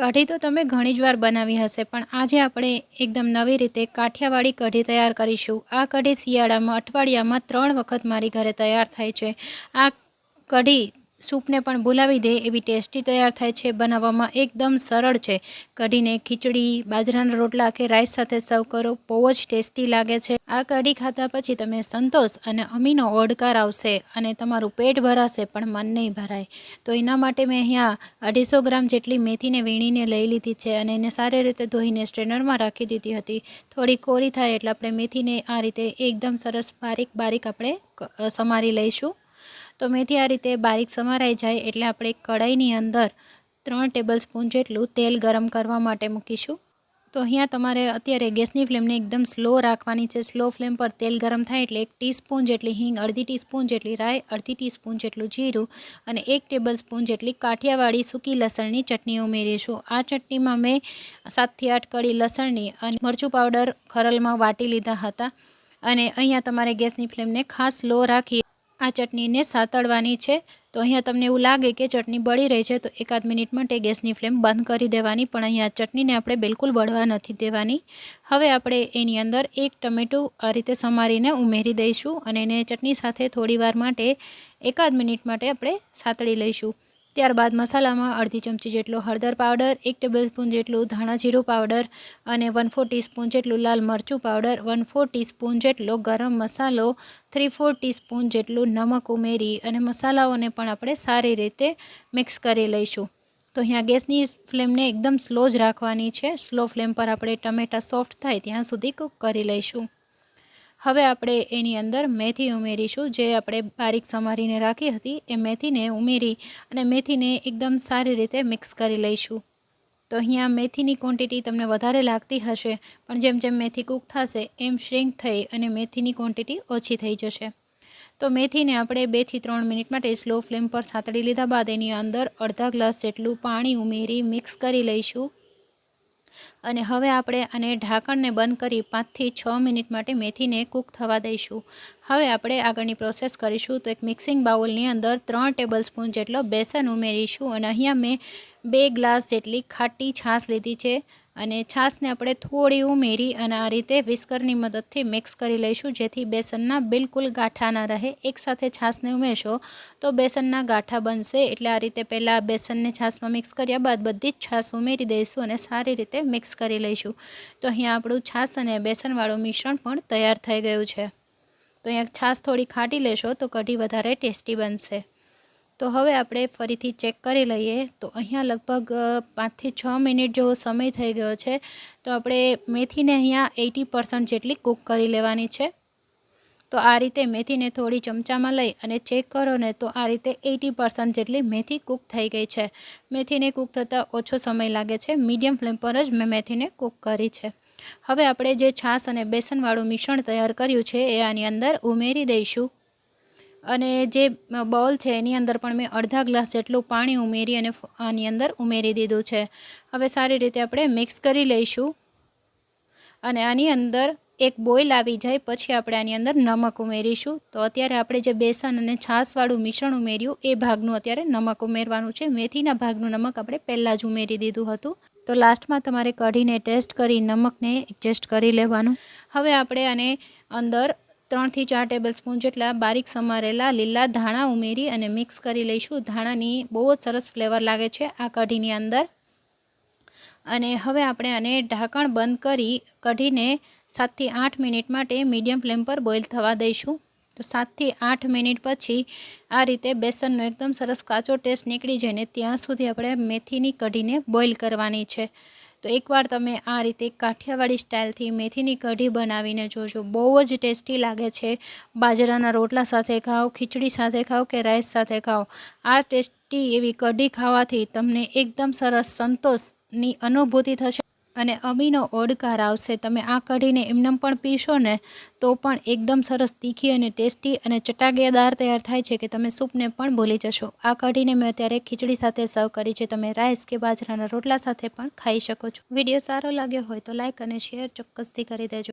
કઢી તો તમે ઘણી જ વાર બનાવી હશે, પણ આજે આપણે એકદમ નવી રીતે કાઠિયાવાડી કઢી તૈયાર કરીશું. આ કઢી શિયાળામાં, અઠવાડિયામાં ત્રણ વખત મારી ઘરે તૈયાર થાય છે. આ કઢી સૂપને પણ બોલાવી દે એવી ટેસ્ટી તૈયાર થાય છે. બનાવવામાં એકદમ સરળ છે. કઢીને ખીચડી, બાજરાના રોટલા કે રાઈસ સાથે સર્વ કરો, બહુ જ ટેસ્ટી લાગે છે. આ કઢી ખાધા પછી તમે સંતોષ અને અમીનો ઓડકાર આવશે અને તમારું પેટ ભરાશે, પણ મન નહીં ભરાય. તો એના માટે મેં અહીંયા અઢીસો ગ્રામ જેટલી મેથીને વીણીને લઈ લીધી છે અને એને સારી રીતે ધોઈને સ્ટ્રેનરમાં રાખી દીધી હતી. થોડી કોરી થાય એટલે આપણે મેથીને આ રીતે એકદમ સરસ બારીક બારીક આપણે સમારી લઈશું. તો મેથી આ રીતે બારીક સમારાઈ જાય એટલે આપણે કઢાઈની અંદર ત્રણ ટેબલ સ્પૂન જેટલું તેલ ગરમ કરવા માટે મૂકીશું. તો અહીંયા તમારે અત્યારે ગેસની ફ્લેમને એકદમ સ્લો રાખવાની છે. સ્લો ફ્લેમ પર તેલ ગરમ થાય એટલે એક ટીસ્પૂન જેટલી હિંગ, અડધી ટીસ્પૂન જેટલી રાઈ, અડધી ટીસ્પૂન જેટલું જીરું અને એક ટેબલ સ્પૂન જેટલી કાઠિયાવાડી સૂકી લસણની ચટણી ઉમેરીશું. આ ચટણીમાં મેં સાતથી આઠ કળી લસણની અને મરચું પાવડર ખરલમાં વાટી લીધા હતા અને અહીંયા તમારે ગેસની ફ્લેમને ખાસ સ્લો રાખી આ ચટણીને સાતળવાની છે. તો અહીંયા તમને એવું લાગે કે ચટણી બળી રહી છે, તો એકાદ મિનિટ માટે ગેસની ફ્લેમ બંધ કરી દેવાની. પણ અહીંયા ચટણીને આપણે બિલકુલ બળવા નથી દેવાની. હવે આપણે એની અંદર એક ટમેટું આ રીતે સમારીને ઉમેરી દઈશું અને એને ચટણી સાથે થોડીવાર માટે એકાદ મિનિટ માટે આપણે સાતળી લઈશું. ત્યારબાદ મસાલામાં અડધી ચમચી જેટલો હળદર પાવડર, એક ટેબલ સ્પૂન જેટલું ધાણા જીરું પાવડર અને વન ફોર ટીસ્પૂન જેટલું લાલ મરચું પાવડર વન ફોર ટીસ્પૂન જેટલો ગરમ મસાલો થ્રી ફોર ટીસ્પૂન જેટલું નમક ઉમેરી અને મસાલાઓને પણ આપણે સારી રીતે મિક્સ કરી લઈશું. તો અહીંયા ગેસની ફ્લેમને એકદમ સ્લો જ રાખવાની છે. સ્લો ફ્લેમ પર આપણે ટમેટાં સોફ્ટ થાય ત્યાં સુધી કૂક કરી લઈશું. હવે આપણે એની અંદર મેથી ઉમેરીશું. જે આપણે બારીક સમારીને રાખી હતી, એ મેથીને ઉમેરી અને મેથીને એકદમ સારી રીતે મિક્સ કરી લઈશું. તો અહીંયા મેથીની ક્વોન્ટિટી તમને વધારે લાગતી હશે, પણ જેમ જેમ મેથી કૂક થશે, એમ શ્રિંક થઈ અને મેથીની ક્વોન્ટિટી ઓછી થઈ જશે. તો મેથીને આપણે બેથી ત્રણ મિનિટ માટે સ્લો ફ્લેમ પર સાતડી લીધા બાદ એની અંદર અડધા ગ્લાસ જેટલું પાણી ઉમેરી મિક્સ કરી લઈશું. અને હવે આપણે આને ઢાંકણને બંધ કરી પાંચથી છ મિનિટ માટે મેથીને કૂક થવા દઈશું. હવે આપણે આગળની પ્રોસેસ કરીશું. તો એક મિક્સિંગ બાઉલની અંદર ત્રણ ટેબલ સ્પૂન જેટલો બેસન ઉમેરીશું અને અહીંયા મેં બે ગ્લાસ જેટલી ખાટી છાશ લીધી છે. અને છાશને આપણે થોડી ઉમેરી અને આ રીતે વિસ્કરની મદદથી મિક્સ કરી લઈશું, જેથી બેસનના બિલકુલ ગાંઠા ના રહે. એકસાથે છાશને ઉમેરશો તો બેસનના ગાંઠા બનશે. એટલે આ રીતે પહેલાં બેસનને છાશમાં મિક્સ કર્યા બાદ બધી જ છાશ ઉમેરી દઈશું અને સારી રીતે મિક્સ કરી લઈશું. તો અહીંયા આપણું છાશ અને બેસનવાળું મિશ્રણ પણ તૈયાર થઈ ગયું છે. તો અહીંયા છાશ થોડી ખાટી લેશો તો કઢી વધારે ટેસ્ટી બનશે. તો હવે આપણે ફરીથી ચેક કરી લઈએ. તો અહીંયા લગભગ પાંચથી છ મિનિટ જેવો સમય થઈ ગયો છે. તો આપણે મેથીને અહીંયા એટી પર્સન્ટ જેટલી કૂક કરી લેવાની છે. તો આ રીતે મેથીને થોડી ચમચામાં લઈ અને ચેક કરો ને તો આ રીતે એટી પર્સન્ટ જેટલી મેથી કૂક થઈ ગઈ છે. મેથીને કૂક થતાં ઓછો સમય લાગે છે. મીડિયમ ફ્લેમ પર જ મેં મેથીને કૂક કરી છે. હવે આપણે જે છાશ અને બેસનવાળું મિશ્રણ તૈયાર કર્યું છે એ આની અંદર ઉમેરી દઈશું. અને જે બોલ છે, એની અંદર પણ મેં અડધા ગ્લાસ જેટલું પાણી ઉમેરી અને આની અંદર ઉમેરી દીધું છે. હવે સારી રીતે આપણે મિક્સ કરી લઈશું. અને આની અંદર એક બોઇલ આવી જાય, પછી આપણે આની અંદર નમક ઉમેરીશું. તો અત્યારે આપણે જે બેસન અને છાશવાળું મિશ્રણ ઉમેર્યું, એ ભાગનું અત્યારે નમક ઉમેરવાનું છે. મેથીના ભાગનું નમક આપણે પહેલાં જ ઉમેરી દીધું હતું. તો લાસ્ટમાં તમારે કઢીને ટેસ્ટ કરી, નમકને એડજસ્ટ કરી લેવાનું. હવે આપણે આને અંદર ત્રણથી ચાર ટેબલ સ્પૂન જેટલા બારીક સમારેલા લીલા ધાણા ઉમેરી અને મિક્સ કરી લઈશું. ધાણાની બહુ જ સરસ ફ્લેવર લાગે છે આ કઢીની અંદર. અને હવે આપણે આને ઢાંકણ બંધ કરી કઢીને સાતથી આઠ મિનિટ માટે મીડિયમ ફ્લેમ પર બોઇલ થવા દઈશું. તો સાતથી આઠ મિનિટ પછી આ રીતે બેસનનો એકદમ સરસ કાચો ટેસ્ટ નીકળી જાય ને ત્યાં સુધી આપણે મેથીની કઢીને બોઇલ કરવાની છે. તો એકવાર તમે આ રીતે કાઠિયાવાડી સ્ટાઇલથી મેથીની કઢી બનાવીને જોજો. બહુ જ ટેસ્ટી લાગે છે. બાજરાના રોટલા સાથે ખાઓ, ખીચડી સાથે ખાઓ કે રાઈસ સાથે ખાઓ. આ ટેસ્ટી એવી કઢી ખાવાથી તમને એકદમ સરસ સંતોષની અનુભૂતિ થશે. અને અમીનો ઓડકાર આવશે. તમે આ કઢીને એમનેમ પણ પીશો ને, તો પણ એકદમ સરસ તીખી અને ટેસ્ટી અને ચટાકેદાર તૈયાર થાય છે કે તમે સૂપને પણ ભૂલી જશો. આ કઢીને મેં અત્યારે ખીચડી સાથે સર્વ કરી છે. તમે રાઈસ કે બાજરાના રોટલા સાથે પણ ખાઈ શકો છો. વીડિયો સારો લાગ્યો હોય તો લાઇક અને શેર ચોક્કસથી કરી દેજો.